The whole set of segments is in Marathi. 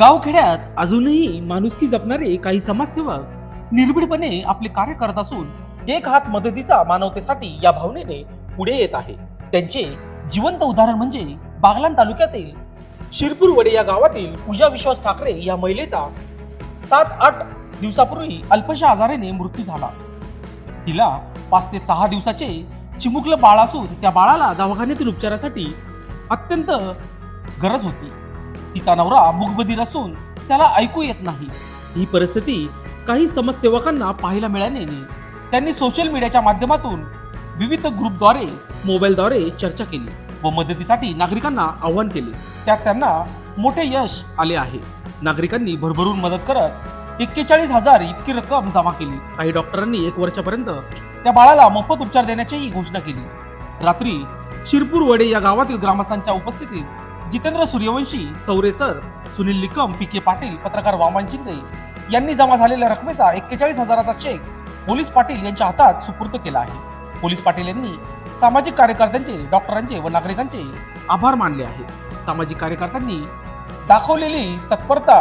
गावखेड्यात अजूनही माणुसकी जपणारे काही समाजसेवक निर्भीडपणे आपले कार्य करत असून एक हात मदतीचा मानवतेसाठी या भावनेने पुढे येत आहे. त्यांचे जिवंत उदाहरण म्हणजे बागलाण तालुक्यातील शिरपूर वडे या गावातील पूजा विश्वास ठाकरे या महिलेचा सात आठ दिवसापूर्वी अल्पशा आजाराने मृत्यू झाला. तिला पाच ते सहा दिवसाचे चिमुकलं बाळ असून त्या बाळाला दवाखान्यातील उपचारासाठी अत्यंत गरज होती. तिचा नवरा मुखबधीर असून त्याला ऐकू येत नाही. ही परिस्थिती काही समाजसेवकांना पाहायला मिळाल्याने त्यांनी सोशल मीडियाच्या माध्यमातून विविध ग्रुपद्वारे मोबाईलद्वारे चर्चा केली व मदतीसाठी नागरिकांना आवाहन केले. त्यात त्यांना मोठे यश आले आहे. नागरिकांनी भरभरून मदत करत एक्केचाळीस हजार इतकी रक्कम जमा केली. काही डॉक्टरांनी एक वर्षापर्यंत त्या बाळाला मोफत उपचार देण्याचीही घोषणा केली. रात्री शिरपूर वडे या गावातील ग्रामस्थांच्या उपस्थितीत Jitendra Suryavanshi Chaure sir Sunil Nikam P K Patil पत्रकार वामन चिंदे यांनी जमा झालेल्या रकमेचा एक्केचाळीस हजाराचा चेक पोलीस पाटील यांच्या हातात सुपूर्द केला आहे. पोलीस पाटील यांनी सामाजिक कार्यकर्त्यांचे डॉक्टरांचे व नागरिकांचे आभार मानले आहेत. सामाजिक कार्यकर्त्यांनी दाखवलेली तत्परता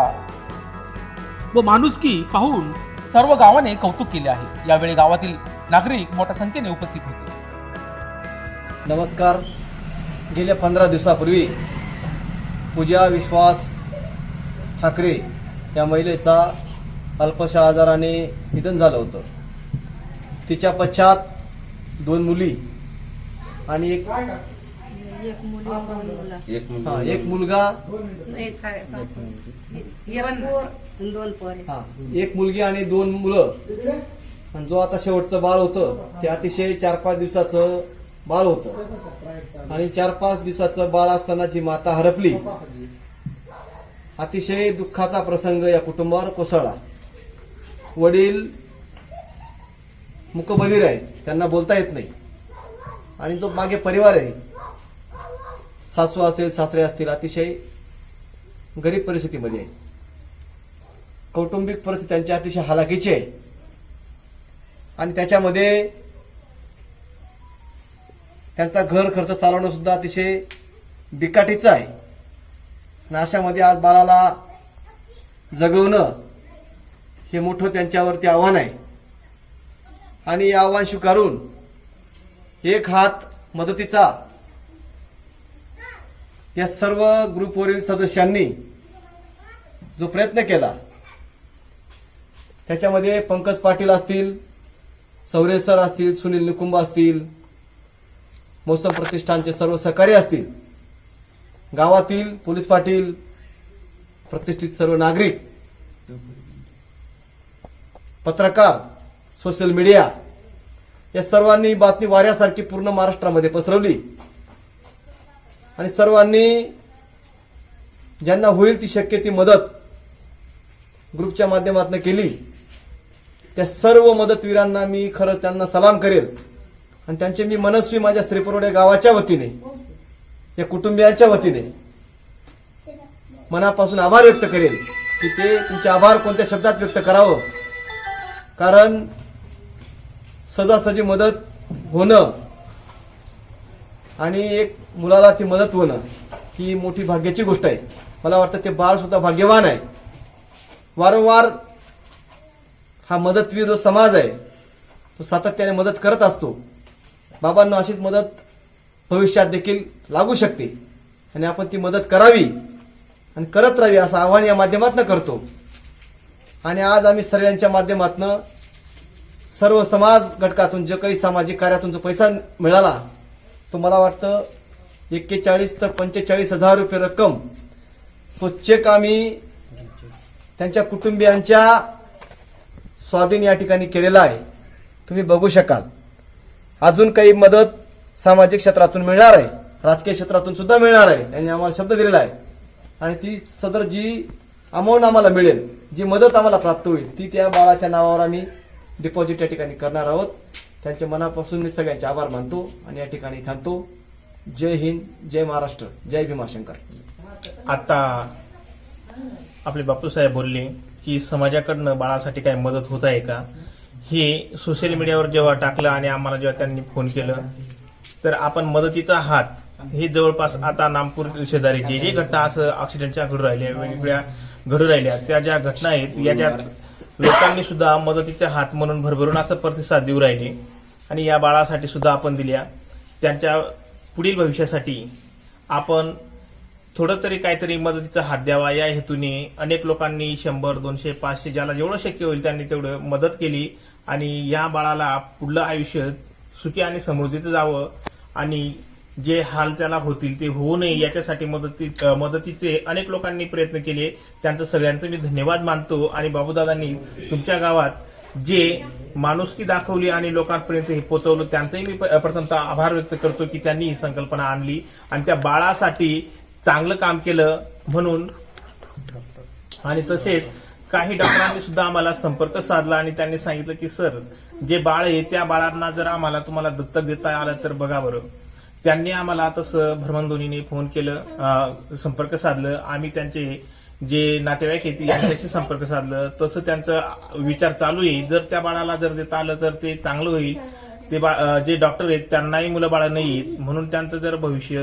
व माणुसकी पाहून सर्व गावाने कौतुक केले आहे. यावेळी गावातील नागरिक मोठ्या संख्येने उपस्थित होते. नमस्कार. गेल्या पंधरा दिवसापूर्वी पूजा विश्वास ठाकरे या महिलेचा अल्पशा आजाराने निधन झालं होतं. तिच्या पश्चात दोन मुली आणि एक एक मुली. मुलं हा, एक मुलगा एक आहे. एक पोर दोन पोरे. हा एक मुलगी आणि दोन मुलं. आणि जो आता शेवटचं बाळ होतं ते अतिशय चार पाच दिवसाचं बाळ होतं. आणि चार पाच दिवसाचं बाळ असताना जी माता हरपली अतिशय दुःखाचा प्रसंग या कुटुंबावर कोसळला. वडील मुकबधीर आहेत त्यांना बोलता येत नाही. आणि जो मागे परिवार आहे सासू असेल सासरे असतील अतिशय गरीब परिस्थितीमध्ये आहे. कौटुंबिक परिस्थिती त्यांची अतिशय हालाकीची आहे. आणि त्याच्यामध्ये त्यांचा घर खर्च चालवणं सुद्धा अतिशय बिकाटीचं आहे. आणि अशामध्ये आज बाळाला जगवणं हे मोठं त्यांच्यावरती आव्हान आहे. आणि हे आव्हान स्वीकारून एक हात मदतीचा या सर्व ग्रुपवरील सदस्यांनी जो प्रयत्न केला त्याच्यामध्ये पंकज पाटील असतील सौरे सर असतील सुनील निकुंब असतील मोसम प्रतिष्ठानचे सर्व सहकारी असतील. गावातील पोलीस पाटील प्रतिष्ठित सर्व नागरिक पत्रकार सोशल मीडिया या सर्वांनी बातमी वाऱ्यासारखी पूर्ण महाराष्ट्रामध्ये पसरवली. आणि सर्वांनी ज्यांना होईल ती शक्य ती मदत ग्रुपच्या माध्यमातून केली. त्या सर्व मदतवीरांना मी खरंच त्यांना सलाम करेल. आणि त्यांचे मी मनस्वी माझ्या श्रीपुरोडे गावाच्या वतीने या कुटुंबियांच्या वतीने मनापासून आभार व्यक्त करेल की ते तुमचे आभार कोणत्या शब्दात व्यक्त करावं. कारण सजासजी मदत होणं आणि एक मुलाला ती मदत होणं ही मोठी भाग्याची गोष्ट आहे. मला वाटतं ते बाळसुद्धा भाग्यवान आहे. वारंवार हा मदतवीर जो समाज आहे तो सातत्याने मदत करत असतो. बाबांना अशीच मदत भविष्यात देखील लागू शकते. आणि आपण ती मदत करावी आणि करत राहावी असं आव्हान या माध्यमातून करतो. आणि आज आम्ही सर्वांच्या माध्यमातून सर्व समाज घटकातून जे काही सामाजिक कार्यातून जो पैसा मिळाला तो मला वाटतं एक्केचाळीस तर पंचेचाळीस हजार रुपये रक्कम तो चेक आम्ही त्यांच्या कुटुंबियांच्या स्वाधीन या ठिकाणी केलेला आहे. तुम्ही बघू शकाल. अजून काही मदत सामाजिक क्षेत्रातून मिळणार आहे. राजकीय क्षेत्रातून सुद्धा मिळणार आहे. यांनी आम्हाला शब्द दिलेला आहे. आणि ती सदर जी अमाऊंट आम्हाला मिळेल जी मदत आम्हाला प्राप्त होईल ती त्या बाळाच्या नावावर आम्ही डिपॉझिट या ठिकाणी करणार आहोत. त्यांच्या मनापासून मी सगळ्यांचे आभार मानतो आणि या ठिकाणी थांबतो. जय हिंद जय महाराष्ट्र. जय भीमाशंकर. आता आपले बापूसाहेब बोलले की समाजाकडनं बाळासाठी काही मदत होत आहे का? हे सोशल मीडियावर जेव्हा टाकलं आणि आम्हाला जेव्हा त्यांनी फोन केलं तर आपण मदतीचा हात हे जवळपास आता नागपूर शेजारी जे जे घटना असं ऑक्सिडेंटच्या घडू राहिल्या वेगवेगळ्या घडू राहिल्या त्या ज्या घटना आहेत याच्यात लोकांनी सुद्धा मदतीचा हात म्हणून भरभरून असं प्रतिसाद देऊ राहिले आणि या बाळासाठी सुद्धा आपण दिल्या. त्यांच्या पुढील भविष्यासाठी आपण थोडं तरी काहीतरी मदतीचा हात द्यावा. या हेतूने अनेक लोकांनी शंभर दोनशे पाचशे ज्याला जेवढं शक्य होईल त्यांनी तेवढं मदत केली. आणि या बाळाला पुढलं आयुष्य सुखी आणि समृद्धीचं जावं आणि जे हाल त्याला होतील ते होऊ नये याच्यासाठी मदती मदतीचे अनेक लोकांनी प्रयत्न केले. त्यांचं सगळ्यांचं मी धन्यवाद मानतो आणि बाबूदादांनी तुमच्या गावात जे माणुसकी दाखवली आणि लोकांपर्यंत हे पोचवलं त्यांचंही मी प्रथमतः आभार व्यक्त करतो की त्यांनी ही संकल्पना आणली आणि त्या बाळासाठी चांगलं काम केलं म्हणून. आणि तसेच काही डॉक्टरांनी सुद्धा आम्हाला संपर्क साधला आणि त्यांनी सांगितलं की सर जे बाळ आहे त्या बाळांना जर आम्हाला तुम्हाला दत्तक देता आलं तर बघा बरं. त्यांनी आम्हाला तसं भ्रमणध्वनीने फोन केलं संपर्क साधलं. आम्ही त्यांचे जे नातेवाईक आहेत यांच्याशी संपर्क साधलं. तसं त्यांचं विचार चालू आहे. जर त्या बाळाला जर देता आलं तर ते चांगलं होईल. ते बा जे डॉक्टर आहेत त्यांनाही मुलं बाळं नाही आहेत. म्हणून त्यांचं जर भविष्य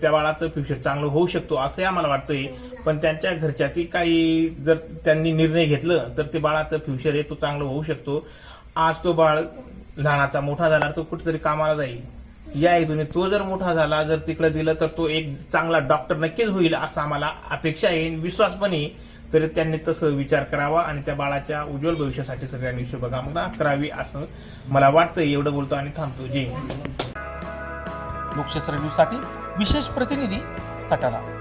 त्या बाळाचं फ्युचर चांगलं होऊ शकतो असंही आम्हाला वाटतंय. पण त्यांच्या घरच्यातील काही जर त्यांनी निर्णय घेतलं तर ते बाळाचं फ्युचर आहे तो चांगलं होऊ शकतो. आज तो बाळ लहानाचा मोठा झाला तो कुठेतरी कामाला जाईल. या हेतूने तो जर मोठा झाला जर तिकडे दिलं तर तो एक चांगला डॉक्टर नक्कीच होईल असं आम्हाला अपेक्षा आहे विश्वास पण आहे. तरी त्यांनी तसं विचार करावा आणि त्या बाळाच्या उज्ज्वल भविष्यासाठी सगळ्यांनी शुभकामना करावी असं मला वाटतं एवढं बोलतो आणि थांबतो. जे मुख्य न्यूजसाठी विशेष प्रतिनिधी सटाणा